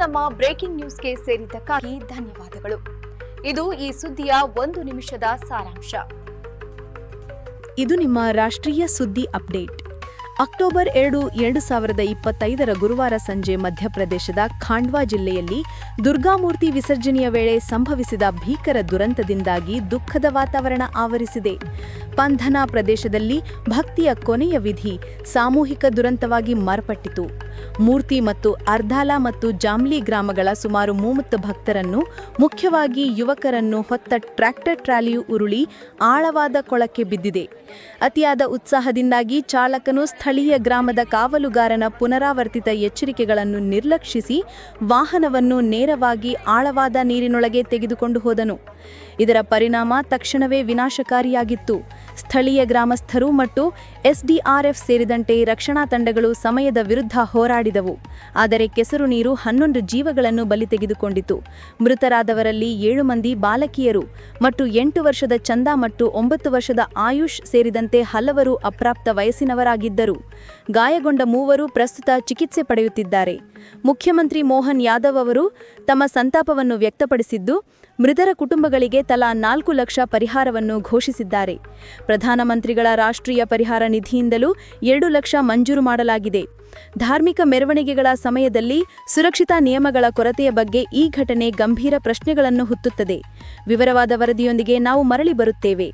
ನಮ್ಮ ಬ್ರೇಕಿಂಗ್ ನ್ಯೂಸ್ಗೆ ಸೇರಿದ್ದಕ್ಕಾಗಿ ಧನ್ಯವಾದಗಳು. ಇದು ಈ ಸುದ್ದಿಯ ಒಂದು ನಿಮಿಷದ ಸಾರಾಂಶ. ಇದು ನಿಮ್ಮ ರಾಷ್ಟ್ರೀಯ ಸುದ್ದಿ ಅಪ್ಡೇಟ್. ಅಕ್ಟೋಬರ್ ಎರಡು ಎರಡು ಸಾವಿರದ ಇಪ್ಪತ್ತೈದರ ಗುರುವಾರ ಸಂಜೆ ಮಧ್ಯಪ್ರದೇಶದ ಖಾಂಡ್ವಾ ಜಿಲ್ಲೆಯಲ್ಲಿ ದುರ್ಗಾಮೂರ್ತಿ ವಿಸರ್ಜನೆಯ ವೇಳೆ ಸಂಭವಿಸಿದ ಭೀಕರ ದುರಂತದಿಂದಾಗಿ ದುಃಖದ ವಾತಾವರಣ ಆವರಿಸಿದೆ. ಪಂಧನಾ ಪ್ರದೇಶದಲ್ಲಿ ಭಕ್ತಿಯ ಕೊನೆಯ ವಿಧಿ ಸಾಮೂಹಿಕ ದುರಂತವಾಗಿ ಮಾರ್ಪಟ್ಟಿತು. ಮೂರ್ತಿ ಮತ್ತು ಅರ್ಧಾಲ ಮತ್ತು ಜಾಮ್ಲಿ ಗ್ರಾಮಗಳ ಸುಮಾರು ಮೂವತ್ತು ಭಕ್ತರನ್ನು, ಮುಖ್ಯವಾಗಿ ಯುವಕರನ್ನು ಹೊತ್ತ ಟ್ರ್ಯಾಕ್ಟರ್ ಟ್ರಾಲಿಯು ಉರುಳಿ ಆಳವಾದ ಕೊಳಕ್ಕೆ ಬಿದ್ದಿದೆ. ಅತಿಯಾದ ಉತ್ಸಾಹದಿಂದಾಗಿ ಚಾಲಕನು ಸ್ಥಳೀಯ ಗ್ರಾಮದ ಕಾವಲುಗಾರನ ಪುನರಾವರ್ತಿತ ಎಚ್ಚರಿಕೆಗಳನ್ನು ನಿರ್ಲಕ್ಷಿಸಿ ವಾಹನವನ್ನು ನೇರವಾಗಿ ಆಳವಾದ ನೀರಿನೊಳಗೆ ತೆಗೆದುಕೊಂಡು ಹೋದನು. ಇದರ ಪರಿಣಾಮ ತಕ್ಷಣವೇ ವಿನಾಶಕಾರಿಯಾಗಿತ್ತು. ಸ್ಥಳೀಯ ಗ್ರಾಮಸ್ಥರು ಮತ್ತು ಎಸ್ಡಿಆರ್ಎಫ್ ಸೇರಿದಂತೆ ರಕ್ಷಣಾ ತಂಡಗಳು ಸಮಯದ ವಿರುದ್ಧ ಹೋರಾಡಿದವು. ಆದರೆ ಕೆಸರು ನೀರು ಹನ್ನೊಂದು ಜೀವಗಳನ್ನು ಬಲಿ ತೆಗೆದುಕೊಂಡಿತು. ಮೃತರಾದವರಲ್ಲಿ ಏಳು ಮಂದಿ ಬಾಲಕಿಯರು ಮತ್ತು ಎಂಟು ವರ್ಷದ ಚಂದ ಮತ್ತು ಒಂಬತ್ತು ವರ್ಷದ ಆಯುಷ್ ಸೇರಿದಂತೆ ಹಲವರು ಅಪ್ರಾಪ್ತ ವಯಸ್ಸಿನವರಾಗಿದ್ದರು. ಗಾಯಗೊಂಡ ಮೂವರು ಪ್ರಸ್ತುತ ಚಿಕಿತ್ಸೆ ಪಡೆಯುತ್ತಿದ್ದಾರೆ. ಮುಖ್ಯಮಂತ್ರಿ ಮೋಹನ್ ಯಾದವ್ ಅವರು ತಮ್ಮ ಸಂತಾಪವನ್ನು ವ್ಯಕ್ತಪಡಿಸಿದ್ದು ಮೃತರ ಕುಟುಂಬಗಳಿಗೆ ತಲಾ ನಾಲ್ಕು ಲಕ್ಷ ಪರಿಹಾರವನ್ನು ಘೋಷಿಸಿದ್ದಾರೆ. ಪ್ರಧಾನಮಂತ್ರಿಗಳ ರಾಷ್ಟ್ರೀಯ ಪರಿಹಾರ ನಿಧಿಯಿಂದಲೂ ಎರಡು ಲಕ್ಷ ಮಂಜೂರು ಮಾಡಲಾಗಿದೆ. ಧಾರ್ಮಿಕ ಮೆರವಣಿಗೆಗಳ ಸಮಯದಲ್ಲಿ ಸುರಕ್ಷತಾ ನಿಯಮಗಳ ಕೊರತೆಯ ಬಗ್ಗೆ ಈ ಘಟನೆ ಗಂಭೀರ ಪ್ರಶ್ನೆಗಳನ್ನು ಹುತ್ತುತ್ತದೆ. ವಿವರವಾದ ವರದಿಯೊಂದಿಗೆ ನಾವು ಮರಳಿ ಬರುತ್ತೇವೆ.